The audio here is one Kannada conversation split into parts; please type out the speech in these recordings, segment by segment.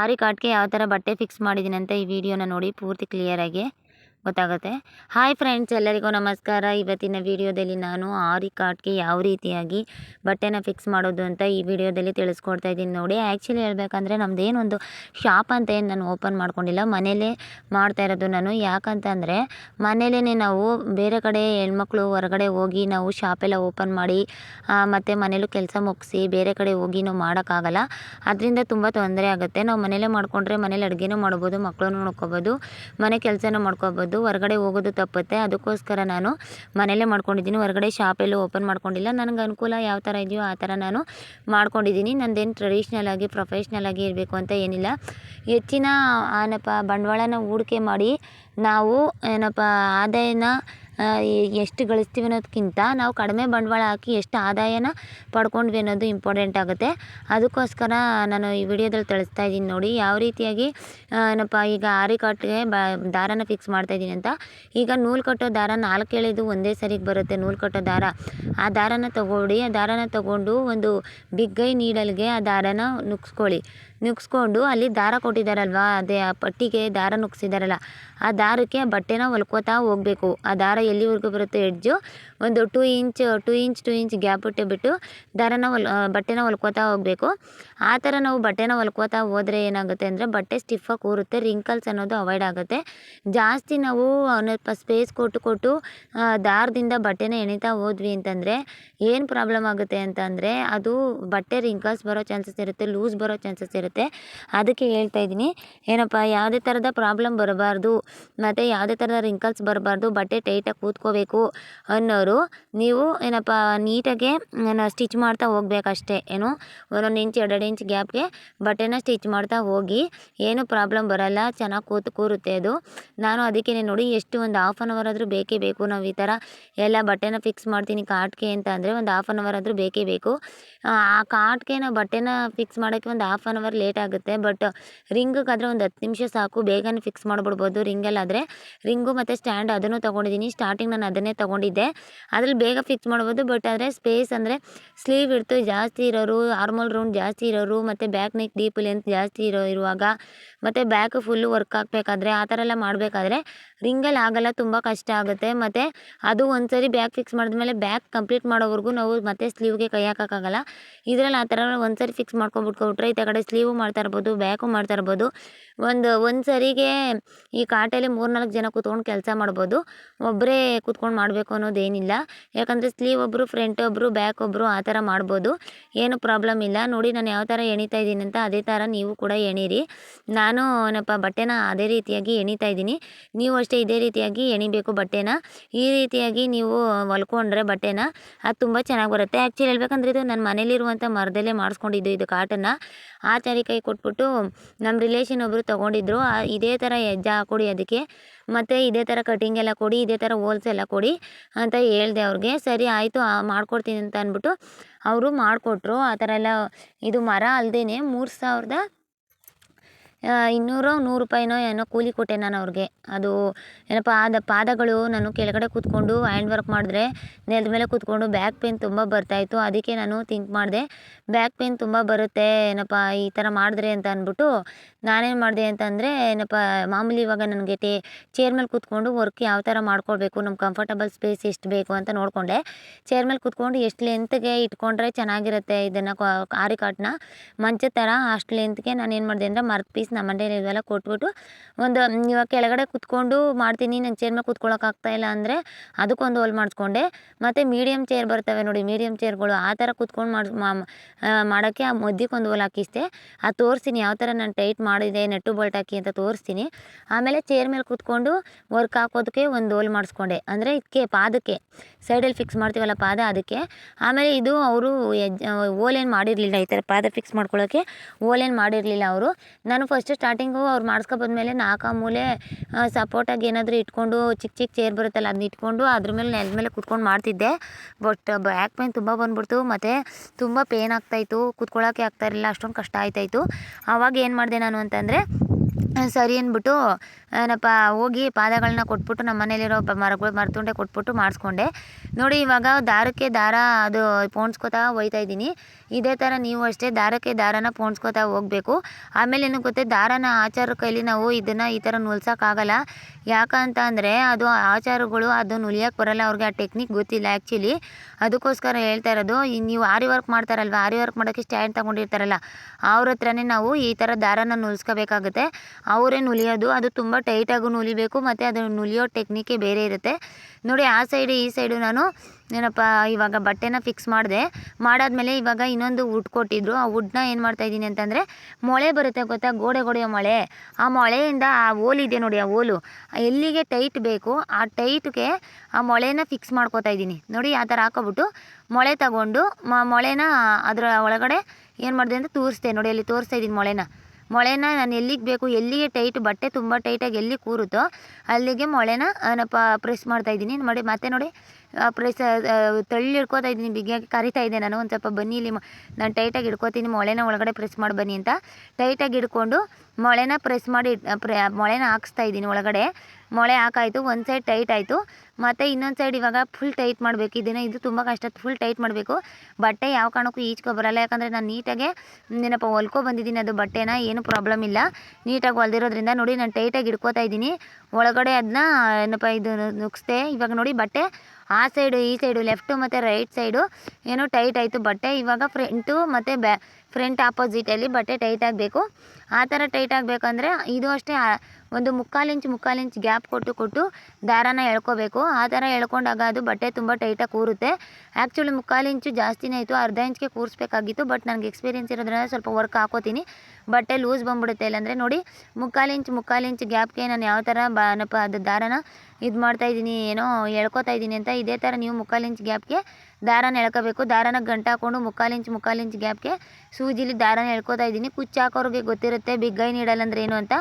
ಆರಿ ಕಾರ್ಡ್ಗೆ ಯಾವ ಥರ ಬಟ್ಟೆ ಫಿಕ್ಸ್ ಮಾಡಿದ್ದೀನಿ ಅಂತ ಈ ವಿಡಿಯೋನ ನೋಡಿ ಪೂರ್ತಿ ಕ್ಲಿಯರಾಗಿ ಗೊತ್ತಾಗುತ್ತೆ. ಹಾಯ್ ಫ್ರೆಂಡ್ಸ್ ಎಲ್ಲರಿಗೂ ನಮಸ್ಕಾರ. ಇವತ್ತಿನ ವಿಡಿಯೋದಲ್ಲಿ ನಾನು ಆರಿ ಕಾರ್ಡ್ಗೆ ಯಾವ ರೀತಿಯಾಗಿ ಬಟ್ಟೆನ ಫಿಕ್ಸ್ ಮಾಡೋದು ಅಂತ ಈ ವಿಡಿಯೋದಲ್ಲಿ ತಿಳಿಸ್ಕೊಡ್ತಾ ಇದ್ದೀನಿ ನೋಡಿ. ಆ್ಯಕ್ಚುಲಿ ಹೇಳಬೇಕಂದ್ರೆ ನಮ್ದು ಏನೊಂದು ಶಾಪ್ ಅಂತ ಏನು ನಾನು ಓಪನ್ ಮಾಡ್ಕೊಂಡಿಲ್ಲ. ಮನೇಲೇ ಮಾಡ್ತಾ ಇರೋದು ನಾನು. ಯಾಕಂತಂದರೆ ಮನೇಲೇ ನಾವು ಬೇರೆ ಕಡೆ ಹೆಣ್ಮಕ್ಳು ಹೊರಗಡೆ ಹೋಗಿ ನಾವು ಶಾಪೆಲ್ಲ ಓಪನ್ ಮಾಡಿ ಮತ್ತು ಮನೇಲೂ ಕೆಲಸ ಮುಗಿಸಿ ಬೇರೆ ಕಡೆ ಹೋಗಿ ನಾವು ಮಾಡೋಕ್ಕಾಗಲ್ಲ. ಅದರಿಂದ ತುಂಬ ತೊಂದರೆ ಆಗುತ್ತೆ. ನಾವು ಮನೇಲೇ ಮಾಡಿಕೊಂಡ್ರೆ ಮನೇಲಿ ಅಡುಗೆನೂ ಮಾಡ್ಬೋದು ಮಕ್ಕಳನ್ನು ನೋಡ್ಕೋಬೋದು, ಮನೆ ಕೆಲಸನೂ ಮಾಡ್ಕೊಬೋದು. ಹೊರಗಡೆ ಹೋಗೋದು ತಪ್ಪುತ್ತೆ. ಅದಕ್ಕೋಸ್ಕರ ನಾನು ಮನೇಲೇ ಮಾಡ್ಕೊಂಡಿದ್ದೀನಿ. ಹೊರಗಡೆ ಶಾಪೆಲ್ಲೂ ಓಪನ್ ಮಾಡ್ಕೊಂಡಿಲ್ಲ. ನನಗೆ ಅನುಕೂಲ ಯಾವ ಥರ ಇದೆಯೋ ಆ ಥರ ನಾನು ಮಾಡ್ಕೊಂಡಿದ್ದೀನಿ. ನಂದೇನು ಟ್ರೆಡಿಷ್ನಲ್ ಆಗಿ ಪ್ರೊಫೆಷ್ನಲ್ ಆಗಿ ಇರಬೇಕು ಅಂತ ಏನಿಲ್ಲ. ಹೆಚ್ಚಿನ ಏನಪ್ಪ, ಬಂಡವಾಳನ ಹೂಡಿಕೆ ಮಾಡಿ ನಾವು ಏನಪ್ಪ, ಆದಾಯನ ಎಷ್ಟು ಗಳಿಸ್ತೀವಿ ಅನ್ನೋದಕ್ಕಿಂತ ನಾವು ಕಡಿಮೆ ಬಂಡವಾಳ ಹಾಕಿ ಎಷ್ಟು ಆದಾಯನ ಪಡ್ಕೊಂಡ್ವಿ ಅನ್ನೋದು ಇಂಪಾರ್ಟೆಂಟ್ ಆಗುತ್ತೆ. ಅದಕ್ಕೋಸ್ಕರ ನಾನು ಈ ವಿಡಿಯೋದಲ್ಲಿ ತಿಳಿಸ್ತಾ ಇದ್ದೀನಿ ನೋಡಿ, ಯಾವ ರೀತಿಯಾಗಿ ಏನಪ್ಪ, ಈಗ ಆರಿ ಕಟ್ಟಿಗೆ ಬ, ದಾರನ ಫಿಕ್ಸ್ ಮಾಡ್ತಾ ಇದ್ದೀನಿ ಅಂತ. ಈಗ ನೂಲು ಕಟ್ಟೋ ದಾರ ನಾಲ್ಕು ಎಳೆದು ಒಂದೇ ಸರಿಗೆ ಬರುತ್ತೆ ನೂಲು ಕಟ್ಟೋ ದಾರ. ಆ ದಾರನ ತಗೊಳ್ಳಿ, ಆ ದಾರನ ತಗೊಂಡು ಒಂದು ಬಿಗ್ಗೈ ನೀಡಲ್ಗೆ ಆ ದಾರನ ನುಗ್ಸ್ಕೊಳ್ಳಿ. ನುಗ್ಸ್ಕೊಂಡು ಅಲ್ಲಿ ದಾರ ಕೊಟ್ಟಿದ್ದಾರಲ್ವ? ಅದೇ ಆ ಪಟ್ಟಿಗೆ ದಾರ ನುಗ್ಸಿದಾರಲ್ಲ. ಆ ದಾರಕ್ಕೆ ಬಟ್ಟೆನ ಹೊಲ್ಕೋತಾ ಹೋಗ್ಬೇಕು. ಆ ದಾರ ಎಲ್ಲಿವರೆಗೂ ಬರುತ್ತೆ ಎಡ್ಜು ಒಂದು two inch two inch two inch gap ಬಿಟ್ಟು ದಾರನ ಹೊಲ್ ಬಟ್ಟೆನ ಹೊಲ್ಕೋತಾ ಹೋಗಬೇಕು. ಆ ಥರ ನಾವು ಬಟ್ಟೆನ ಹೊಲ್ಕೋತಾ ಹೋದರೆ ಏನಾಗುತ್ತೆ ಅಂದರೆ ಬಟ್ಟೆ ಸ್ಟಿಫಾಗಿ ಕೂರುತ್ತೆ ರಿಂಕಲ್ಸ್ ಅನ್ನೋದು ಅವಾಯ್ಡ್ ಆಗುತ್ತೆ. ಜಾಸ್ತಿ ನಾವು ಸ್ವಲ್ಪ ಸ್ಪೇಸ್ ಕೊಟ್ಟು ಕೊಟ್ಟು ದಾರದಿಂದ ಬಟ್ಟೆನ ಎಣಿತಾ ಹೋದ್ವಿ ಅಂತಂದರೆ ಏನು ಪ್ರಾಬ್ಲಮ್ ಆಗುತ್ತೆ ಅಂತಂದರೆ ಅದು ಬಟ್ಟೆ ರಿಂಕಲ್ಸ್ ಬರೋ ಚಾನ್ಸಸ್ ಇರುತ್ತೆ ಲೂಸ್ ಬರೋ ಚಾನ್ಸಸ್ ಇರುತ್ತೆ. ಅದಕ್ಕೆ ಹೇಳ್ತಾ ಇದ್ದೀನಿ, ಏನಪ್ಪ ಯಾವುದೇ ಥರದ ಪ್ರಾಬ್ಲಮ್ ಬರಬಾರ್ದು. ಮತ್ತು ಯಾವುದೇ ಥರದ ರಿಂಕಲ್ಸ್ ಬರಬಾರ್ದು. ಬಟ್ಟೆ ಟೈಟಾಗಿ ಕೂತ್ಕೋಬೇಕು ಅನ್ನೋರು ನೀವು ಏನಪ್ಪ, ನೀಟಾಗೆ ಏನು ಸ್ಟಿಚ್ ಮಾಡ್ತಾ ಹೋಗ್ಬೇಕಷ್ಟೇ, ಏನು ಒಂದೊಂದು ಇಂಚ್ ಎರಡೆರಡು ಇಂಚ್ ಗ್ಯಾಪ್ಗೆ ಬಟ್ಟೆನ ಸ್ಟಿಚ್ ಮಾಡ್ತಾ ಹೋಗಿ, ಏನು ಪ್ರಾಬ್ಲಮ್ ಬರೋಲ್ಲ, ಚೆನ್ನಾಗಿ ಕೂತು, ಕೂರುತ್ತೆ ಅದು. ನಾನು ಅದಕ್ಕೇ ನೋಡಿ, ಎಷ್ಟು ಒಂದು ಹಾಫ್ ಆನ್ ಅವರ್ ಆದರೂ ಬೇಕೇ ಬೇಕು, ನಾವು ಈ ಥರ ಎಲ್ಲ ಬಟ್ಟೆನ ಫಿಕ್ಸ್ ಮಾಡ್ತೀನಿ ಕಾಟ್ಗೆ ಅಂತ ಅಂದರೆ ಒಂದು ಹಾಫ್ ಆನ್ ಅವರ್ ಆದರೂ ಬೇಕೇ ಬೇಕು. ಆ ಕಾಟ್ಗೆ ನಾವು ಬಟ್ಟೆನ ಫಿಕ್ಸ್ ಮಾಡೋಕ್ಕೆ ಒಂದು ಹಾಫ್ ಆನ್ ಅವರ್ ಲೇಟ್ ಆಗುತ್ತೆ ಬಟ್ ರಿಂಗಿಗಾದರೆ ಒಂದು ಹತ್ತು ನಿಮಿಷ ಸಾಕು, ಬೇಗನೆ ಫಿಕ್ಸ್ ಮಾಡಿಬಿಡ್ಬೋದು ರಿಂಗಲ್ಲಾದರೆ. ರಿಂಗು ಮತ್ತು ಸ್ಟ್ಯಾಂಡ್ ಅದನ್ನು ತೊಗೊಂಡಿದ್ದೀನಿ ಸ್ಟಾರ್ಟಿಂಗ್ ನಾನು ಅದನ್ನೇ ತೊಗೊಂಡಿದ್ದೆ. ಅದ್ರಲ್ಲಿ ಬೇಗ ಫಿಕ್ಸ್ ಮಾಡ್ಬೋದು. ಬಟ್ ಆದರೆ ಸ್ಪೇಸ್ ಅಂದರೆ ಸ್ಲೀವ್ ಇಡ್ತು ಜಾಸ್ತಿ ಇರೋರು ಆರ್ಮಲ್ ರೌಂಡ್ ಜಾಸ್ತಿ ಇರೋರು, ಮತ್ತು ಬ್ಯಾಕ್ ನೆಕ್ ಡೀಪ್ ಲೆಂತ್ ಜಾಸ್ತಿ ಇರೋ ಇರುವಾಗ, ಮತ್ತು ಬ್ಯಾಕ್ ಫುಲ್ಲು ವರ್ಕ್ ಆಗಬೇಕಾದ್ರೆ ಆ ಥರ ಎಲ್ಲ ಮಾಡಬೇಕಾದ್ರೆ ರಿಂಗಲ್ಲಿ ಆಗಲ್ಲ, ತುಂಬ ಕಷ್ಟ ಆಗುತ್ತೆ. ಮತ್ತು ಅದು ಒಂದ್ಸರಿ ಬ್ಯಾಕ್ ಫಿಕ್ಸ್ ಮಾಡಿದ್ಮೇಲೆ ಬ್ಯಾಕ್ ಕಂಪ್ಲೀಟ್ ಮಾಡೋವರೆಗೂ ನಾವು ಮತ್ತೆ ಸ್ಲೀವ್ಗೆ ಕೈ ಹಾಕೋಕ್ಕಾಗಲ್ಲ. ಇದರಲ್ಲಿ ಆ ಥರ ಒಂದ್ಸರಿ ಫಿಕ್ಸ್ ಮಾಡ್ಕೊಂಬಿಟ್ಕೊಬಿಟ್ರೆ ಈ ಕಡೆ ಸ್ಲೀವು ಮಾಡ್ತಾ ಇರ್ಬೋದು ಬ್ಯಾಕು ಮಾಡ್ತಾ ಇರ್ಬೋದು. ಒಂದು ಒಂದು ಸರಿಗೆ ಈ ಕಾಟಲ್ಲಿ ಮೂರು ನಾಲ್ಕು ಜನ ಕೂತ್ಕೊಂಡು ಕೆಲಸ ಮಾಡ್ಬೋದು. ಒಬ್ಬರೇ ಕೂತ್ಕೊಂಡು ಮಾಡಬೇಕು ಅನ್ನೋದೇನಿಲ್ಲ. ಯಾಕಂದರೆ ಸ್ಲೀವ್ ಒಬ್ಬರು ಫ್ರಂಟ್ ಒಬ್ಬರು ಬ್ಯಾಕ್ ಒಬ್ಬರು ಆ ಥರ ಮಾಡ್ಬೋದು. ಏನು ಪ್ರಾಬ್ಲಮ್ ಇಲ್ಲ. ನೋಡಿ ನಾನು ಯಾವ ಥರ ಎಣಿತಾ ಇದ್ದೀನಿ ಅಂತ ಅದೇ ಥರ ನೀವು ಕೂಡ ಎಣೀರಿ. ನಾನು ಏನಪ್ಪ, ಬಟ್ಟೆನ ಅದೇ ರೀತಿಯಾಗಿ ಎಣಿತಾ ಇದ್ದೀನಿ. ನೀವು ಅಷ್ಟೇ ಇದೇ ರೀತಿಯಾಗಿ ಎಣಿಬೇಕು ಬಟ್ಟೆನ. ಈ ರೀತಿಯಾಗಿ ನೀವು ಹೊಲ್ಕೊಂಡ್ರೆ ಬಟ್ಟೆನ, ಅದು ತುಂಬ ಚೆನ್ನಾಗಿ ಬರುತ್ತೆ. ಆ್ಯಕ್ಚುಲಿ ಹೇಳ್ಬೇಕಂದ್ರೆ ಇದು ನನ್ನ ಮನೇಲಿರುವಂಥ ಮರದಲ್ಲೇ ಮಾಡಿಸ್ಕೊಂಡಿದ್ದು ಇದು ಕಾಟನ್ನ ಆಚಾರಿ ಕೈ ಕೊಟ್ಬಿಟ್ಟು ನಮ್ಮ ರಿಲೇಷನ್ ಒಬ್ಬರು ತೊಗೊಂಡಿದ್ರು. ಇದೇ ಥರ ಹೆಜ್ಜೆ ಹಾಕೊಡಿ ಅದಕ್ಕೆ. ಮತ್ತು ಇದೇ ಥರ ಕಟಿಂಗ್ ಎಲ್ಲ ಕೊಡಿ, ಇದೇ ಥರ ಹೋಲ್ಸ್ ಎಲ್ಲ ಕೊಡಿ ಅಂತ ಹೇಳಿದೆ ಅವ್ರಿಗೆ. ಸರಿ, ಆಯಿತು ಮಾಡ್ಕೊಡ್ತೀನಿ ಅಂತ ಅಂದ್ಬಿಟ್ಟು ಅವರು ಮಾಡಿಕೊಟ್ರು. ಆ ಥರ ಎಲ್ಲ ಇದು ಮರ ಅಲ್ಲದೇ ಮೂರು ಸಾವಿರದ ಇನ್ನೂರೋ ನೂರು ರೂಪಾಯಿನೋ ಏನೋ ಕೂಲಿ ಕೊಟ್ಟೆ ನಾನು ಅವ್ರಿಗೆ. ಅದು ಏನಪ್ಪ ಪಾದ, ಪಾದಗಳು ನಾನು ಕೆಳಗಡೆ ಕೂತ್ಕೊಂಡು ಹ್ಯಾಂಡ್ ವರ್ಕ್ ಮಾಡಿದ್ರೆ ನೆಲದ ಮೇಲೆ ಕೂತ್ಕೊಂಡು ಬ್ಯಾಕ್ ಪೇನ್ ತುಂಬ ಬರ್ತಾಯಿತ್ತು ಅದಕ್ಕೆ ನಾನು ಥಿಂಕ್ ಮಾಡಿದೆ ಬ್ಯಾಕ್ ಪೇನ್ ತುಂಬ ಬರುತ್ತೆ, ಏನಪ್ಪ ಈ ಥರ ಮಾಡಿದ್ರೆ ಅಂತ ಅಂದ್ಬಿಟ್ಟು ನಾನೇನು ಮಾಡಿದೆ ಅಂತಂದರೆ, ಏನಪ್ಪ, ಮಾಮೂಲಿ ಇವಾಗ ನನಗೆ ಟೇ ಚೇರ್ ಮೇಲೆ ಕೂತ್ಕೊಂಡು ವರ್ಕ್ ಯಾವ ಥರ ಮಾಡ್ಕೊಳ್ಬೇಕು ನಮ್ಮ ಕಂಫರ್ಟಬಲ್ ಸ್ಪೇಸ್ ಎಷ್ಟು ಬೇಕು ಅಂತ ನೋಡಿಕೊಂಡೆ. ಚೇರ್ ಮೇಲೆ ಕೂತ್ಕೊಂಡು ಎಷ್ಟು ಲೆಂತ್ಗೆ ಇಟ್ಕೊಂಡ್ರೆ ಚೆನ್ನಾಗಿರುತ್ತೆ ಇದನ್ನು ಆರಿ ಕಾಟನ್ನ ಮಂಚದ ಥರ ಅಷ್ಟು ಲೆಂತ್ಗೆ ನಾನು ಏನು ಮಾಡಿದೆ ಅಂದರೆ ಮರ್ತ್ ಪೀಸ್ ನಮ್ಮ ಮನೇಲಿ ಇವೆಲ್ಲ ಕೊಟ್ಬಿಟ್ಟು ಒಂದು ಇವಾಗ ಕೆಳಗಡೆ ಕೂತ್ಕೊಂಡು ಮಾಡ್ತೀನಿ ನಂಗೆ ಚೇರ್ ಮೇಲೆ ಕೂತ್ಕೊಳ್ಳೋಕೆ ಆಗ್ತಾಯಿಲ್ಲ ಅಂದರೆ ಅದಕ್ಕೊಂದು ಹೋಲ್ ಮಾಡಿಸ್ಕೊಂಡೆ. ಮತ್ತು ಮೀಡಿಯಮ್ ಚೇರ್ ಬರ್ತವೆ ನೋಡಿ ಮೀಡಿಯಮ್ ಚೇರ್ಗಳು ಆ ಥರ ಕೂತ್ಕೊಂಡು ಮಾಡಿ ಮಾಡೋಕ್ಕೆ ಆ ಮಧ್ಯಕ್ಕೆ ಒಂದು ಹೋಲ್ ಹಾಕಿಸ್ದೆ ಅದು ತೋರಿಸ್ತೀನಿ ಯಾವ ಥರ ನಾನು ಟೈಟ್ ಮಾಡಿದೆ, ನೆಟ್ಟು ಬೋಲ್ಟ್ ಹಾಕಿ ಅಂತ ತೋರಿಸ್ತೀನಿ. ಆಮೇಲೆ ಚೇರ್ ಮೇಲೆ ಕೂತ್ಕೊಂಡು ವರ್ಕ್ ಹಾಕೋದಕ್ಕೆ ಒಂದು ಹೋಲ್ ಮಾಡಿಸ್ಕೊಂಡೆ. ಅಂದರೆ ಇದಕ್ಕೆ, ಪಾದಕ್ಕೆ. ಸೈಡಲ್ಲಿ ಫಿಕ್ಸ್ ಮಾಡ್ತೀವಲ್ಲ ಪಾದ ಅದಕ್ಕೆ. ಆಮೇಲೆ ಇದು ಅವರು ಓಲೇನು ಮಾಡಿರಲಿಲ್ಲ ಈ ಥರ ಪಾದ ಫಿಕ್ಸ್ ಮಾಡ್ಕೊಳ್ಳೋಕ್ಕೆ ಏನು ಮಾಡಿರಲಿಲ್ಲ ಅವರು. ನಾನು ಫಸ್ಟ್ ಸ್ಟಾರ್ಟಿಂಗು ಅವ್ರು ಮಾಡಿಸ್ಕೊಬಂದ್ಮೇಲೆ ನಾಲ್ಕು ಮೂಲೆ ಸಪೋರ್ಟಾಗಿ ಏನಾದರೂ ಇಟ್ಕೊಂಡು ಚಿಕ್ಕ ಚಿಕ್ಕ ಚೇರ್ ಬರುತ್ತಲ್ಲ ಅದನ್ನ ಇಟ್ಕೊಂಡು ಅದ್ರ ಮೇಲೆ ನೆಲದ ಮೇಲೆ ಕೂತ್ಕೊಂಡು ಮಾಡ್ತಿದ್ದೆ. ಬಟ್ ಬ್ಯಾಕ್ ಪೇನ್ ತುಂಬ ಬಂದ್ಬಿಡ್ತು. ಮತ್ತು ತುಂಬ ಪೇನ್ ಆಗ್ತಾಯಿತ್ತು ಕೂತ್ಕೊಳ್ಳೋಕ್ಕೆ ಆಗ್ತಾಯಿರಲಿಲ್ಲ ಅಷ್ಟೊಂದು ಕಷ್ಟ ಆಯ್ತಾಯಿತ್ತು ಆವಾಗ ಏನು ಮಾಡಿದೆ ನಾನು ಅಂತಂದರೆ ಸರಿ ಅಂದ್ಬಿಟ್ಟು, ಏನಪ್ಪ, ಹೋಗಿ ಪಾದಗಳನ್ನ ಕೊಟ್ಬಿಟ್ಟು ನಮ್ಮ ಮನೇಲಿರೋ ಮರಗಳು, ಮರತುಂಡೆ ಕೊಟ್ಬಿಟ್ಟು ಮಾಡಿಸ್ಕೊಂಡೆ. ನೋಡಿ, ಇವಾಗ ದಾರಕ್ಕೆ ದಾರ ಅದು ಪೋಣಿಸ್ಕೊತಾ ಹೋಯ್ತಾ ಇದ್ದೀನಿ. ಇದೇ ಥರ ನೀವು ಅಷ್ಟೇ ದಾರಕ್ಕೆ ದಾರನ ಪೋಣಿಸ್ಕೊತಾ ಹೋಗಬೇಕು. ಆಮೇಲೆ ಏನು ಗೊತ್ತೇ, ದಾರನ ಆಚಾರ ಕೈಲಿ ನಾವು ಇದನ್ನು ಈ ಥರ ನುಲ್ಸೋಕ್ಕಾಗಲ್ಲ. ಯಾಕಂತ ಅಂದರೆ, ಅದು ಆಚಾರಗಳು, ಅದು ನುಲಿಯೋಕೆ ಬರಲ್ಲ. ಅವ್ರಿಗೆ ಆ ಟೆಕ್ನಿಕ್ ಗೊತ್ತಿಲ್ಲ ಆ್ಯಕ್ಚುಲಿ. ಅದಕ್ಕೋಸ್ಕರ ಹೇಳ್ತಾ ಇರೋದು ನೀವು ಆರಿ ವರ್ಕ್ ಮಾಡ್ತಾರಲ್ವ? ಆರಿ ವರ್ಕ್ ಮಾಡೋಕ್ಕೆ ಸ್ಟ್ಯಾಂಡ್ ತಗೊಂಡಿರ್ತಾರಲ್ಲ, ಅವ್ರ ಹತ್ರನೇ ನಾವು ಈ ಥರ ದಾರನ ನುಲ್ಸ್ಕೋಬೇಕಾಗುತ್ತೆ. ಅವರೇ ನುಲಿಯೋದು, ಅದು ತುಂಬ ಟೈಟಾಗೂ ನುಲಿಬೇಕು, ಮತ್ತು ಅದು ನುಲಿಯೋ ಟೆಕ್ನಿಕ್ಕೇ ಬೇರೆ ಇರುತ್ತೆ. ನೋಡಿ, ಆ ಸೈಡು, ಈ ಸೈಡು ನಾನು ಏನಪ್ಪ, ಇವಾಗ ಬಟ್ಟೆನ ಫಿಕ್ಸ್ ಮಾಡಿದೆ. ಮಾಡಾದ್ಮೇಲೆ ಇವಾಗ ಇನ್ನೊಂದು ವುಡ್ ಕೊಟ್ಟಿದ್ರು. ಆ ವುಡ್ನ ಏನು ಮಾಡ್ತಾಯಿದ್ದೀನಿ ಅಂತಂದರೆ, ಮೊಳೆ ಬರುತ್ತೆ ಗೊತ್ತಾ? ಗೋಡೆ ಗೋಡೆಯ ಮೊಳೆ. ಆ ಮೊಳೆಯಿಂದ ಆ ಓಲ್ ಇದೆ ನೋಡಿ, ಆ ಓಲು ಎಲ್ಲಿಗೆ ಟೈಟ್ ಬೇಕು, ಆ ಟೈಟ್ಗೆ ಆ ಮೊಳೆನ ಫಿಕ್ಸ್ ಮಾಡ್ಕೊತಾ ಇದ್ದೀನಿ. ನೋಡಿ, ಆ ಥರ ಹಾಕೊಬಿಟ್ಟು ಮೊಳೆ ತಗೊಂಡು ಮೊಳೆನ ಅದರ ಒಳಗಡೆ ಏನು ಮಾಡಿದೆ ಅಂತ ತೋರಿಸ್ದೆ. ನೋಡಿ, ಅಲ್ಲಿ ತೋರಿಸ್ತಾ ಇದ್ದೀನಿ ಮೊಳೆನ. ಮೊಳೆನ ನಾನು ಎಲ್ಲಿಗೆ ಬೇಕು, ಎಲ್ಲಿಗೆ ಟೈಟ್ ಬಟ್ಟೆ ತುಂಬ ಟೈಟಾಗಿ ಎಲ್ಲಿ ಕೂರುತ್ತೋ ಅಲ್ಲಿಗೆ ಮೊಳೆನ ನಾನು ಪ್ರೆಸ್ ಮಾಡ್ತಾ ಇದ್ದೀನಿ. ನೋಡಿ, ಮತ್ತೆ ನೋಡಿ. ಪ್ರೆಸ್ ತಳ್ಳಿ ಹಿಡ್ಕೋತಾ ಇದ್ದೀನಿ ಬಿಗಿಯಾಗಿ ಕರಿತಾ ಇದ್ದೆ ನಾನು. ಒಂದು ಸ್ವಲ್ಪ ಬನ್ನಿ ಇಲ್ಲಿ ನಾನು ಟೈಟಾಗಿ ಹಿಡ್ಕೋತೀನಿ, ಮೊಳೆನ ಒಳಗಡೆ ಪ್ರೆಸ್ ಮಾಡಿ ಬನ್ನಿ ಅಂತ. ಟೈಟಾಗಿ ಹಿಡ್ಕೊಂಡು ಮೊಳೆನ ಪ್ರೆಸ್ ಮಾಡಿ ಪ್ರೆ ಮೊಳೆನ ಹಾಕಿಸ್ತಾ ಇದ್ದೀನಿ ಒಳಗಡೆ. ಮೊಳೆ ಹಾಕಾಯಿತು, ಒಂದು ಸೈಡ್ ಟೈಟ್ ಆಯಿತು. ಮತ್ತು ಇನ್ನೊಂದು ಸೈಡ್ ಇವಾಗ ಫುಲ್ ಟೈಟ್ ಮಾಡಬೇಕು. ಇದನ್ನು ಇದು ತುಂಬ ಕಷ್ಟ ಫುಲ್ ಟೈಟ್ ಮಾಡಬೇಕು. ಬಟ್ಟೆ ಯಾವ ಕಾರಣಕ್ಕೂ ಈಚ್ಕೊ ಬರಲ್ಲ. ಯಾಕಂದರೆ ನಾನು ನೀಟಾಗೆ ಏನಪ್ಪ ಹೊಲ್ಕೊ ಬಂದಿದ್ದೀನಿ ಅದು ಬಟ್ಟೆನ, ಏನು ಪ್ರಾಬ್ಲಮ್ ಇಲ್ಲ. ನೀಟಾಗಿ ಹೊಲ್ದಿರೋದ್ರಿಂದ ನೋಡಿ ನಾನು ಟೈಟಾಗಿ ಹಿಡ್ಕೋತಾ ಇದ್ದೀನಿ. ಒಳಗಡೆ ಅದನ್ನ ಏನಪ್ಪ ಇದು ನುಗ್ಸ್ದೆ. ಇವಾಗ ನೋಡಿ ಬಟ್ಟೆ ಆ ಸೈಡು, ಈ ಸೈಡು, ಲೆಫ್ಟು ಮತ್ತು ರೈಟ್ ಸೈಡು ಏನೋ ಟೈಟ್ ಆಯಿತು ಬಟ್ಟೆ. ಇವಾಗ ಫ್ರಂಟು ಮತ್ತು ಬ್ಯಾ, ಫ್ರಂಟ್ ಆಪೋಸಿಟಲ್ಲಿ ಬಟ್ಟೆ ಟೈಟ್ ಆಗಬೇಕು. ಆ ಥರ ಟೈಟ್ ಆಗಬೇಕಂದ್ರೆ ಇದು ಅಷ್ಟೇ ಒಂದು ಮುಕ್ಕಾಲು ಇಂಚ್ ಮುಕ್ಕಾಲು ಇಂಚ್ ಗ್ಯಾಪ್ ಕೊಟ್ಟು ಕೊಟ್ಟು ದಾರಾನ ಎಳ್ಕೊಬೇಕು. ಆ ಥರ ಎಳ್ಕೊಂಡಾಗ ಅದು ಬಟ್ಟೆ ತುಂಬ ಟೈಟಾಗಿ ಕೂರುತ್ತೆ. ಆ್ಯಕ್ಚುಲಿ ಮುಕ್ಕಾಲು ಇಂಚು ಜಾಸ್ತಿನೇ ಆಯಿತು. ಅರ್ಧ ಇಂಚ್ಗೆ ಕೂರಿಸ್ಬೇಕಾಗಿತ್ತು ಬಟ್ ನನಗೆ ಎಕ್ಸ್ಪೀರಿಯನ್ಸ್ ಇರೋದ್ರಿಂದ ಸ್ವಲ್ಪ ವರ್ಕ್ ಹಾಕೋತೀನಿ. ಬಟ್ಟೆ ಲೂಸ್ ಬಂದ್ಬಿಡುತ್ತೆ ಇಲ್ಲಾಂದರೆ ನೋಡಿ, ಮುಕ್ಕಾಲು ಇಂಚ್ ಮುಕ್ಕಾಲು ಇಂಚ್ ಗ್ಯಾಪ್ಗೆ ನಾನು ಯಾವ ಥರ ಬಾನಪ್ಪ ಅದು ದಾರಾನ ಇದು ಮಾಡ್ತಾ ಇದ್ದೀನಿ, ಏನೋ ಎಳ್ಕೊತಾ ಇದ್ದೀನಿ ಅಂತ ಇದೇ ಥರ ನೀವು ಮುಕ್ಕಾಲು ಇಂಚ್ ಗ್ಯಾಪ್ಗೆ ದಾರಾನ ಎಳ್ಕೋಬೇಕು. ದಾರಾನ ಗಂಟು ಹಾಕ್ಕೊಂಡು ಮುಕ್ಕಾಲು ಇಂಚ್ ಮುಕ್ಕಾಲು ಇಂಚ್ ಗ್ಯಾಪ್ಗೆ ಸೂಜಿಲಿ ದಾರಾನ ಎಳ್ಕೊತಾ ಇದ್ದೀನಿ. ಕುಚ್ಚು ಹಾಕೋರಿಗೆ ಗೊತ್ತಿರುತ್ತೆ ಬಿಗ್ ಐ ನೀಡಲ್ ಅಂದ್ರೆ ಏನು ಅಂತ.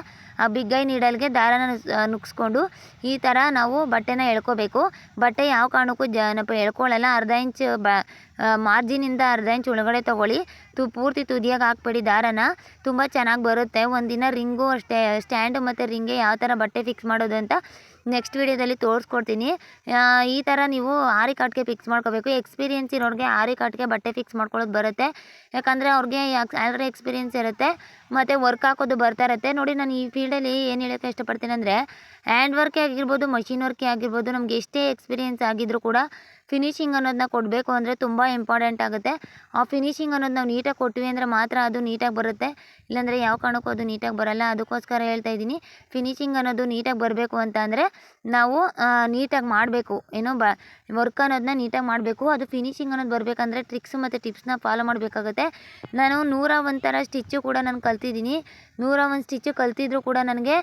ಬಿಗ್ ಬಿಗ್ಗೈ ನೀಡಲ್ಗೆ ದಾರಾನ ನುಗ್ಗಿಸ್ಕೊಂಡು ಈ ಥರ ನಾವು ಬಟ್ಟೆನ ಎಳ್ಕೊಬೇಕು. ಬಟ್ಟೆ ಯಾವ ಕಾರಣಕ್ಕೂ ಜನಪ ಎಳ್ಕೊಳ್ಳಲ್ಲ. ಅರ್ಧ ಇಂಚ್ ಬ ಮಾರ್ಜಿನಿಂದ ಅರ್ಧ ಇಂಚ್ ಒಳಗಡೆ ತೊಗೊಳ್ಳಿ. ತು, ಪೂರ್ತಿ ತುದಿಯಾಗಿ ಹಾಕ್ಬೇಡಿ ದಾರಾನ. ತುಂಬ ಚೆನ್ನಾಗಿ ಬರುತ್ತೆ. ಒಂದಿನ ರಿಂಗು ಅಷ್ಟೇ, ಸ್ಟ್ಯಾಂಡು ಮತ್ತು ರಿಂಗೆ ಯಾವ ಥರ ಬಟ್ಟೆ ಫಿಕ್ಸ್ ಮಾಡೋದು ಅಂತ ನೆಕ್ಸ್ಟ್ ವೀಡಿಯೋದಲ್ಲಿ ತೋರಿಸ್ಕೊಡ್ತೀನಿ. ಈ ಥರ ನೀವು ಆರಿ ಕಾಟ್ಗೆ ಫಿಕ್ಸ್ ಮಾಡ್ಕೋಬೇಕು. ಎಕ್ಸ್ಪೀರಿಯೆನ್ಸ್ ಇರೋರಿಗೆ ಆರಿ ಕಾಟ್ಗೆ ಬಟ್ಟೆ ಫಿಕ್ಸ್ ಮಾಡ್ಕೊಳ್ಳೋದು ಬರುತ್ತೆ. ಯಾಕಂದರೆ ಅವ್ರಿಗೆ ಆಲ್ರೆಡಿ ಎಕ್ಸ್ಪೀರಿಯನ್ಸ್ ಇರುತ್ತೆ. ಮತ್ತು ವರ್ಕ್ ಹಾಕೋದು ಬರ್ತಾ ಇರುತ್ತೆ. ನೋಡಿ, ನಾನು ಈ ಫೀಲ್ಡಲ್ಲಿ ಏನು ಹೇಳೋಕ್ಕೆ ಇಷ್ಟಪಡ್ತೀನಿ ಅಂದರೆ ಹ್ಯಾಂಡ್ ವರ್ಕೇ ಆಗಿರ್ಬೋದು ಮಷಿನ್ ವರ್ಕೇ ಆಗಿರ್ಬೋದು, ನಮಗೆ ಎಷ್ಟೇ ಎಕ್ಸ್ಪೀರಿಯನ್ಸ್ ಆಗಿದ್ರೂ ಕೂಡ ಫಿನಿಶಿಂಗ್ ಅನ್ನೋದನ್ನ ಕೊಡಬೇಕು ಅಂದರೆ ತುಂಬ ಇಂಪಾರ್ಟೆಂಟ್ ಆಗುತ್ತೆ. ಆ ಫಿನಿಶಿಂಗ್ ಅನ್ನೋದು ನಾವು ನೀಟಾಗಿ ಕೊಟ್ವಿ ಅಂದರೆ ಮಾತ್ರ ಅದು ನೀಟಾಗಿ ಬರುತ್ತೆ. ಇಲ್ಲಾಂದರೆ ಯಾವ ಕಾರಣಕ್ಕೂ ಅದು ನೀಟಾಗಿ ಬರಲ್ಲ. ಅದಕ್ಕೋಸ್ಕರ ಹೇಳ್ತಾ ಇದ್ದೀನಿ. ಫಿನಿಶಿಂಗ್ ಅನ್ನೋದು ನೀಟಾಗಿ ಬರಬೇಕು ಅಂತ ಅಂದರೆ ನಾವು ನೀಟಾಗಿ ಮಾಡಬೇಕು. ಏನೋ ಬ ವರ್ಕ್ ಅನ್ನೋದನ್ನ ನೀಟಾಗಿ ಮಾಡಬೇಕು. ಅದು ಫಿನಿಶಿಂಗ್ ಅನ್ನೋದು ಬರಬೇಕಂದ್ರೆ ಟ್ರಿಕ್ಸ್ ಮತ್ತು ಟಿಪ್ಸ್ನ ಫಾಲೋ ಮಾಡಬೇಕಾಗುತ್ತೆ. ನಾನು ನೂರ ಒಂದು ಸ್ಟಿಚ್ಚು ಕೂಡ ನಾನು ಕಲ್ತಿದ್ದೀನಿ. ನೂರ ಒಂದು ಸ್ಟಿಚ್ಚು ಕಲ್ತಿದ್ರು ಕೂಡ ನನಗೆ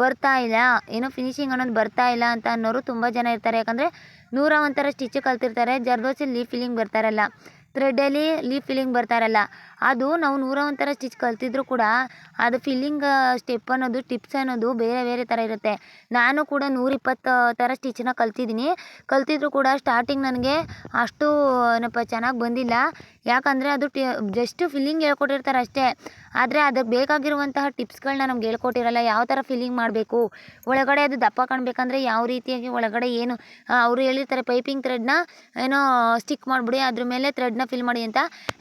ಬರ್ತಾ ಇಲ್ಲ. ಏನೋ ಫಿನಿಶಿಂಗ್ ಅನ್ನೋದು ಬರ್ತಾ ಇಲ್ಲ ಅಂತ ಅನ್ನೋರು ತುಂಬ ಜನ ಇರ್ತಾರೆ. ಯಾಕಂದರೆ ನೂರ ಒಂಥರ ಸ್ಟಿಚ್ ಕಲ್ತಿರ್ತಾರೆ. ಜರ್ದೋಸಿ ಲೀಫ್ ಫಿಲ್ಲಿಂಗ್ ಬರ್ತಾರಲ್ಲ. ಥ್ರೆಡ್ಡಲ್ಲಿ ಲೀಫ್ ಫಿಲ್ಲಿಂಗ್ ಬರ್ತಾರಲ್ಲ. ಅದು ನಾವು ನೂರ ಒಂಥರ ಸ್ಟಿಚ್ ಕಲ್ತಿದ್ರು ಕೂಡ ಅದು ಫಿಲ್ಲಿಂಗ್ ಸ್ಟೆಪ್ ಅನ್ನೋದು, ಟಿಪ್ಸ್ ಅನ್ನೋದು ಬೇರೆ ಬೇರೆ ಥರ ಇರುತ್ತೆ. ನಾನು ಕೂಡ ನೂರಿಪ್ಪತ್ತು ಥರ ಸ್ಟಿಚ್ನ ಕಲ್ತಿದ್ದೀನಿ. ಕಲ್ತಿದ್ರು ಕೂಡ ಸ್ಟಾರ್ಟಿಂಗ್ ನನಗೆ ಅಷ್ಟು, ಏನಪ್ಪ, ಚೆನ್ನಾಗಿ ಬಂದಿಲ್ಲ. ಯಾಕಂದರೆ ಅದು ಟಿ ಜಸ್ಟ್ ಫಿಲ್ಲಿಂಗ್ ಹೇಳ್ಕೊಟ್ಟಿರ್ತಾರೆ ಅಷ್ಟೇ. ಆದರೆ ಅದಕ್ಕೆ ಬೇಕಾಗಿರುವಂತಹ ಟಿಪ್ಸ್ಗಳನ್ನ ನಮ್ಗೆ ಹೇಳ್ಕೊಟ್ಟಿರಲ್ಲ, ಯಾವ ಥರ ಫಿಲ್ಲಿಂಗ್ ಮಾಡಬೇಕು, ಒಳಗಡೆ ಅದು ದಪ್ಪ ಕಾಣಬೇಕಂದ್ರೆ ಯಾವ ರೀತಿಯಾಗಿ ಒಳಗಡೆ ಏನು ಅವರು ಹೇಳಿರ್ತಾರೆ ಪೈಪಿಂಗ್ ಥ್ರೆಡ್ನ ಏನೋ ಸ್ಟಿಕ್ ಮಾಡಿಬಿಡಿ, ಅದ್ರ ಮೇಲೆ ಥ್ರೆಡ್ನ ಫಿಲ್ ಮಾಡಿ ಅಂತ.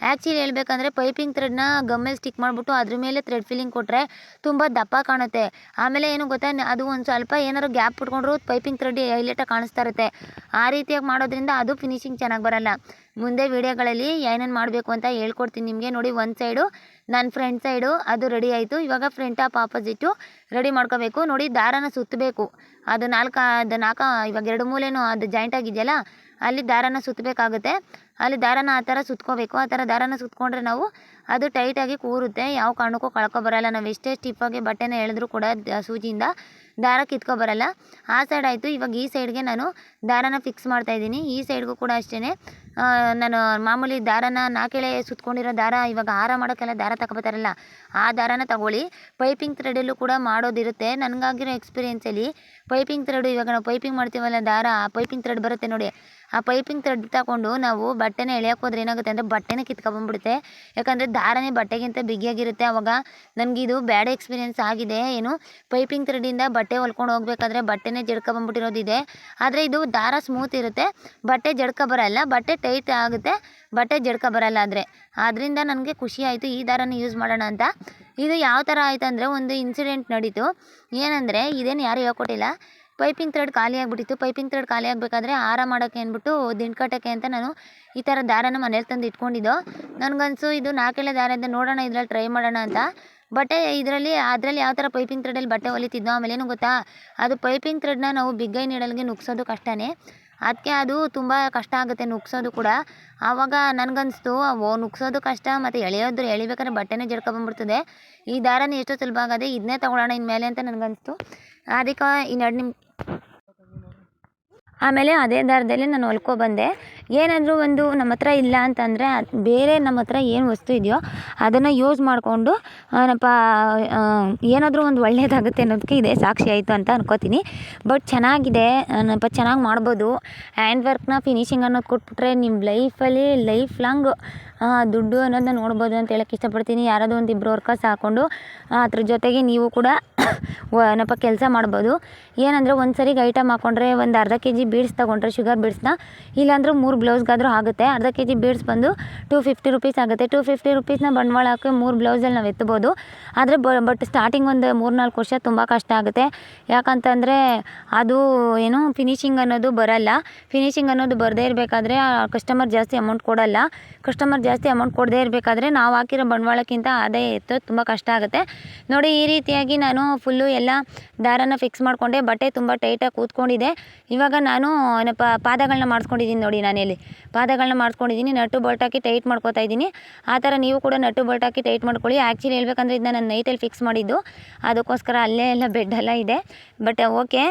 ಆ್ಯಕ್ಚುಲಿ ಹೇಳ್ಬೇಕಂದ್ರೆ ಪೈಪಿಂಗ್ ಥ್ರೆಡ್ನ ಗಮ್ಮೇಲೆ ಸ್ಟಿಕ್ ಮಾಡಿಬಿಟ್ಟು ಅದ್ರ ಮೇಲೆ ಥ್ರೆಡ್ ಫಿಲ್ಲಿಂಗ್ ಕೊಟ್ಟರೆ ತುಂಬ ದಪ್ಪ ಕಾಣುತ್ತೆ. ಆಮೇಲೆ ಏನು ಗೊತ್ತಾ ಅದು ಒಂದು ಸ್ವಲ್ಪ ಏನಾದ್ರು ಗ್ಯಾಪ್ ಬಿಟ್ಕೊಂಡ್ರು ಪೈಪಿಂಗ್ ಥ್ರೆಡ್ ಹೈಲೈಟಾಗಿ ಕಾಣಿಸ್ತಾ ಇರುತ್ತೆ. ಆ ರೀತಿಯಾಗಿ ಮಾಡೋದ್ರಿಂದ ಅದು ಫಿನಿಶಿಂಗ್ ಚೆನ್ನಾಗಿ ಬರಲ್ಲ. ಮುಂದೆ ವೀಡಿಯೋಗಳಲ್ಲಿ ಏನೇನು ಮಾಡಬೇಕು ಅಂತ ಹೇಳ್ಕೊಡ್ತೀನಿ ನಿಮಗೆ. ನೋಡಿ, ಒಂದು ಸೈಡು ನನ್ನ ಫ್ರಂಟ್ ಸೈಡು ಅದು ರೆಡಿ ಆಯಿತು. ಇವಾಗ ಫ್ರಂಟ್ ಆಪ್ ಆಪೋಸಿಟು ರೆಡಿ ಮಾಡ್ಕೋಬೇಕು. ನೋಡಿ, ದಾರನ ಸುತ್ತಬೇಕು ಅದು ನಾಲ್ಕು ಅದು ನಾಲ್ಕು ಇವಾಗ ಎರಡು ಮೂಲೆನೂ ಅದು ಜಾಯಿಂಟ್ ಆಗಿದೆಯಲ್ಲ, ಅಲ್ಲಿ ದಾರನ ಸುತ್ತಬೇಕಾಗುತ್ತೆ ಅಲ್ಲಿ ದಾರನ ಆ ಥರ ಸುತ್ಕೋಬೇಕು. ಆ ಥರ ದಾರನ ಸುತ್ಕೊಂಡ್ರೆ ನಾವು ಅದು ಟೈಟಾಗಿ ಕೂರುತ್ತೆ. ಯಾವ ಕಾರಣಕ್ಕೂ ಕಳ್ಕೊಬರಲ್ಲ ನಾವು ಎಷ್ಟೇ ಸ್ಟಿಪ್ಪಾಗಿ ಬಟ್ಟೆನ ಎಳೆದ್ರೂ ಕೂಡ ಸೂಜಿಯಿಂದ ದಾರ ಕಿತ್ಕೊಬರಲ್ಲ ಆ ಸೈಡ್ ಆಯಿತು. ಇವಾಗ ಈ ಸೈಡ್ಗೆ ನಾನು ದಾರನ ಫಿಕ್ಸ್ ಮಾಡ್ತಾಯಿದ್ದೀನಿ ಈ ಸೈಡ್ಗೂ ಕೂಡ ಅಷ್ಟೇ ನಾನು ಮಾಮೂಲಿ ದಾರನ ನಾಲ್ಕೆಳೆ ಸುತ್ಕೊಂಡಿರೋ ದಾರ ಇವಾಗ ಹಾರ ಮಾಡೋಕ್ಕೆಲ್ಲ ದಾರ ತಗೊಬತ್ತಾರಲ್ಲ ಆ ದಾರನ ತಗೊಳ್ಳಿ. ಪೈಪಿಂಗ್ ಥ್ರೆಡಲ್ಲೂ ಕೂಡ ಮಾಡೋದಿರುತ್ತೆ. ನನಗಾಗಿರೋ ಎಕ್ಸ್ಪೀರಿಯೆನ್ಸಲ್ಲಿ ಪೈಪಿಂಗ್ ಥ್ರೆಡ್, ಇವಾಗ ನಾವು ಪೈಪಿಂಗ್ ಮಾಡ್ತೀವಲ್ಲ ದಾರ, ಆ ಪೈಪಿಂಗ್ ಥ್ರೆಡ್ ಬರುತ್ತೆ ನೋಡಿ. ಆ ಪೈಪಿಂಗ್ ಥ್ರೆಡ್ ತಗೊಂಡು ನಾವು ಬಟ್ಟೆನ ಎಳೆಯೋಕೆ ಹೋದ್ರೆ ಏನಾಗುತ್ತೆ ಅಂದರೆ ಬಟ್ಟೆನೇ ಕಿತ್ಕೊಂಬಂದ್ಬಿಡುತ್ತೆ ಯಾಕಂದರೆ ದಾರನೇ ಬಟ್ಟೆಗಿಂತ ಬಿಗಿಯಾಗಿರುತ್ತೆ. ಆವಾಗ ನನಗಿದು ಬ್ಯಾಡ್ ಎಕ್ಸ್ಪೀರಿಯೆನ್ಸ್ ಆಗಿದೆ. ಏನು ಪೈಪಿಂಗ್ ಥ್ರೆಡಿಂದ ಬಟ್ಟೆ ಹೊಲ್ಕೊಂಡು ಹೋಗ್ಬೇಕಾದ್ರೆ ಬಟ್ಟೆನೇ ಜಡ್ಕೊಬಂದ್ಬಿಟ್ಟಿರೋದಿದೆ ಆದರೆ ಇದು ದಾರ ಸ್ಮೂತ್ ಇರುತ್ತೆ. ಬಟ್ಟೆ ಜಡ್ಕೊ ಬರಲ್ಲ. ಬಟ್ಟೆ ಟೈಟ್ ಆಗುತ್ತೆ, ಬಟ್ಟೆ ಜಡ್ಕ ಬರಲ್ಲ ಆದರೆ. ಆದ್ದರಿಂದ ನನಗೆ ಖುಷಿ ಆಯಿತು ಈ ದಾರನ ಯೂಸ್ ಮಾಡೋಣ ಅಂತ. ಇದು ಯಾವ ಥರ ಆಯಿತು ಅಂದರೆ ಒಂದು ಇನ್ಸಿಡೆಂಟ್ ನಡೀತು. ಏನಂದರೆ ಇದೇನು ಯಾರು ಹೇಳ್ಕೊಟ್ಟಿಲ್ಲ. ಪೈಪಿಂಗ್ ಥ್ರೆಡ್ ಖಾಲಿ ಆಗಿಬಿಟ್ಟಿತ್ತು. ಪೈಪಿಂಗ್ ಥ್ರೆಡ್ ಖಾಲಿ ಆಗಬೇಕಾದ್ರೆ ಆರ ಮಾಡೋಕ್ಕೆ ಅಂದ್ಬಿಟ್ಟು ದಿಂಡು ಕಟ್ಟೋಕ್ಕೆ ಅಂತ ನಾನು ಈ ಥರ ದಾರನ ಮನೇಲಿ ತಂದು ಇಟ್ಕೊಂಡಿದ್ದು. ನನಗನ್ಸು ಇದು ನಾಲ್ಕೆಳೆ ದಾರ ಅಂತ ನೋಡೋಣ, ಇದ್ರಲ್ಲಿ ಟ್ರೈ ಮಾಡೋಣ ಅಂತ. ಬಟ್ಟೆ ಇದರಲ್ಲಿ, ಅದರಲ್ಲಿ ಯಾವ ಥರ ಪೈಪಿಂಗ್ ಥ್ರೆಡಲ್ಲಿ ಬಟ್ಟೆ ಹೊಲಿತಿದ್ದೋ ಆಮೇಲೆ ಏನು ಗೊತ್ತಾ? ಅದು ಪೈಪಿಂಗ್ ಥ್ರೆಡ್ನ ನಾವು ಬಿಗ್ಗೈ ನೀಡಲ್ಗೆ ನುಗ್ಸೋದು ಕಷ್ಟನೇ. ಅದಕ್ಕೆ ಅದು ತುಂಬ ಕಷ್ಟ ಆಗುತ್ತೆ ನುಗ್ಸೋದು ಕೂಡ. ಆವಾಗ ನನಗನ್ನಿಸ್ತು ಓ, ನುಗ್ಸೋದು ಕಷ್ಟ ಮತ್ತು ಎಳೆಯೋದು ಎಳಿಬೇಕಾದ್ರೆ ಬಟ್ಟೆನೇ ಜಡ್ಕೊಂಬಂದ್ಬಿಡ್ತದೆ ಈ ದಾರನೇ ಎಷ್ಟೋ ಸುಲಭ ಆಗದೆ ಇದನ್ನೇ ತೊಗೊಳ್ಳೋಣ ಇನ್ಮೇಲೆ ಅಂತ ನನಗನ್ನಿಸ್ತು ಅದಕ್ಕೆ ಇನ್ನೆರಡು ನಿಮ್ ಆಮೇಲೆ ಅದೇ ದಾರದಲ್ಲಿ ನಾನು ಹೊಲ್ಕೊ ಬಂದೆ. ಏನಾದರೂ ಒಂದು ನಮ್ಮ ಹತ್ರ ಇಲ್ಲ ಅಂತಂದರೆ ಬೇರೆ ನಮ್ಮ ಹತ್ರ ಏನು ವಸ್ತು ಇದೆಯೋ ಅದನ್ನು ಯೂಸ್ ಮಾಡಿಕೊಂಡು, ಏನಪ್ಪ ಏನಾದರೂ ಒಂದು ಒಳ್ಳೆಯದಾಗುತ್ತೆ ಅನ್ನೋದಕ್ಕೆ ಇದೇ ಸಾಕ್ಷಿ ಆಯಿತು ಅಂತ ಅನ್ಕೋತೀನಿ. ಬಟ್ ಚೆನ್ನಾಗಿದೆ, ಏನಪ್ಪ, ಚೆನ್ನಾಗಿ ಮಾಡ್ಬೋದು. ಹ್ಯಾಂಡ್ ವರ್ಕ್ನ ಫಿನಿಶಿಂಗ್ ಅನ್ನೋದು ಕೊಟ್ಬಿಟ್ರೆ ನಿಮ್ಮ ಲೈಫಲ್ಲಿ ಲೈಫ್ ಲಾಂಗ್ ದುಡ್ಡು ಅನ್ನೋದನ್ನ ನೋಡ್ಬೋದು ಅಂತ ಹೇಳಕ್ಕೆ ಇಷ್ಟಪಡ್ತೀನಿ. ಯಾರಾದರೂ ಒಂದು ಇಬ್ಬರು ವರ್ಕರ್ಸ್ ಹಾಕ್ಕೊಂಡು ಅದ್ರ ಜೊತೆಗೆ ನೀವು ಕೂಡ ಏನಪ್ಪ, ಕೆಲಸ ಮಾಡ್ಬೋದು. ಏನಂದರೆ ಒಂದು ಸರಿಗೆ ಐಟಮ್ ಹಾಕ್ಕೊಂಡ್ರೆ ಒಂದು ಅರ್ಧ ಕೆ ಜಿ ಬೀಡ್ಸ್ ತೊಗೊಂಡ್ರೆ, ಶುಗರ್ ಬೀಡ್ಸ್ನ, ಇಲ್ಲಾಂದ್ರೆ ಮೂರು ಬ್ಲೌಸ್ಗಾದರೂ ಆಗುತ್ತೆ. ಅರ್ಧ ಕೆ ಜಿ ಬೀಡ್ಸ್ ಬಂದು ಟೂ ಫಿಫ್ಟಿ ರುಪೀಸ್ ಆಗುತ್ತೆ. ಟೂ ಫಿಫ್ಟಿ ರುಪೀಸ್ನ ಬಂಡವಾಳ ಹಾಕಿ ಮೂರು ಬ್ಲೌಸಲ್ಲಿ ನಾವು ಎತ್ತಬೋದು. ಆದರೆ ಬಟ್ ಸ್ಟಾರ್ಟಿಂಗ್ ಒಂದು ಮೂರು ನಾಲ್ಕು ವರ್ಷ ತುಂಬ ಕಷ್ಟ ಆಗುತ್ತೆ. ಯಾಕಂತಂದರೆ ಅದು ಏನು ಫಿನಿಶಿಂಗ್ ಅನ್ನೋದು ಬರಲ್ಲ. ಫಿನಿಶಿಂಗ್ ಅನ್ನೋದು ಬರದೇ ಇರಬೇಕಾದ್ರೆ ಕಸ್ಟಮರ್ ಜಾಸ್ತಿ ಅಮೌಂಟ್ ಕೊಡಲ್ಲ. ಕಸ್ಟಮರ್ ಜಾಸ್ತಿ ಅಮೌಂಟ್ ಕೊಡದೇ ಇರಬೇಕಾದ್ರೆ ನಾವು ಹಾಕಿರೋ ಬಂಡವಾಳಕ್ಕಿಂತ ಆದಾಯ ಇತ್ತು ತುಂಬ ಕಷ್ಟ ಆಗುತ್ತೆ. ನೋಡಿ, ಈ ರೀತಿಯಾಗಿ ನಾನು ಫುಲ್ಲು ಎಲ್ಲ ದಾರನ ಫಿಕ್ಸ್ ಮಾಡಿಕೊಂಡೆ. ಬಟ್ಟೆ ತುಂಬ ಟೈಟಾಗಿ ಕೂತ್ಕೊಂಡಿದೆ. ಇವಾಗ ನಾನು, ಏನಪ್ಪ ಪಾದಗಳನ್ನ ಮಾಡಿಸ್ಕೊಂಡಿದ್ದೀನಿ ನೋಡಿ ನಾನಿಲ್ಲಿ. ಪಾದಗಳನ್ನ ಮಾಡಿಸ್ಕೊಂಡಿದ್ದೀನಿ ನಟ್ಟು ಬೋಲ್ಟ್ ಹಾಕಿ ಟೈಟ್ ಮಾಡ್ಕೋತಾ ಇದ್ದೀನಿ. ಆ ಥರ ನೀವು ಕೂಡ ನಟ್ಟು ಬೋಲ್ಟ್ ಹಾಕಿ ಟೈಟ್ ಮಾಡ್ಕೊಳ್ಳಿ. ಆ್ಯಕ್ಚುಲಿ ಹೇಳ್ಬೇಕಂದ್ರೆ ಇದನ್ನ ನಾನು ನೈಟಲ್ಲಿ ಫಿಕ್ಸ್ ಮಾಡಿದ್ದು. ಅದಕ್ಕೋಸ್ಕರ ಅಲ್ಲೇ ಎಲ್ಲ ಬೆಡ್ ಎಲ್ಲ ಇದೆ. ಬಟ್ ಓಕೆ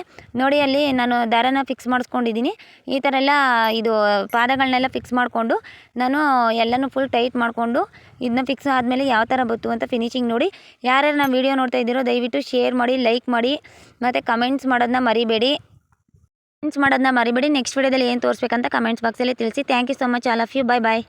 ನೋಡಿ, ಅಲ್ಲಿ ನಾನು ದಾರನ ಫಿಕ್ಸ್ ಮಾಡಿಸ್ಕೊಂಡಿದ್ದೀನಿ ಈ ಥರ ಎಲ್ಲ ಇದು ಪಾದಗಳನ್ನೆಲ್ಲ ಫಿಕ್ಸ್ ಮಾಡಿಕೊಂಡು ನಾನು ಎಲ್ಲನೂ ಫುಲ್ ಟೈಟ್ ಮಾಡಿಕೊಂಡು ಇದನ್ನ ಫಿಕ್ಸ್ ಆದಮೇಲೆ ಯಾವ ಥರ ಬಂತು ಅಂತ ಫಿನಿಶಿಂಗ್ ನೋಡಿ. ಯಾರ್ಯಾರು ನಮ್ಮ ವೀಡಿಯೋ ನೋಡ್ತಾ ಇದ್ದೀರೋ ದಯವಿಟ್ಟು ಶೇರ್ ಮಾಡಿ ಲೈಕ್ ಮಾಡಿ, ಮತ್ತು ಕಮೆಂಟ್ಸ್ ಮಾಡೋದನ್ನ ಮರಿಬೇಡಿ. ಕಮೆಂಟ್ಸ್ ಮಾಡೋದನ್ನ ಮರಿಬೇಡಿ. ನೆಕ್ಸ್ಟ್ ವೀಡಿಯೋದಲ್ಲಿ ಏನು ತೋರಿಸ್ಬೇಕಂತ ಕಮೆಂಟ್ಸ್ ಬಾಕ್ಸಲ್ಲಿ ತಿಳಿಸಿ. Thank you so much all of you bye bye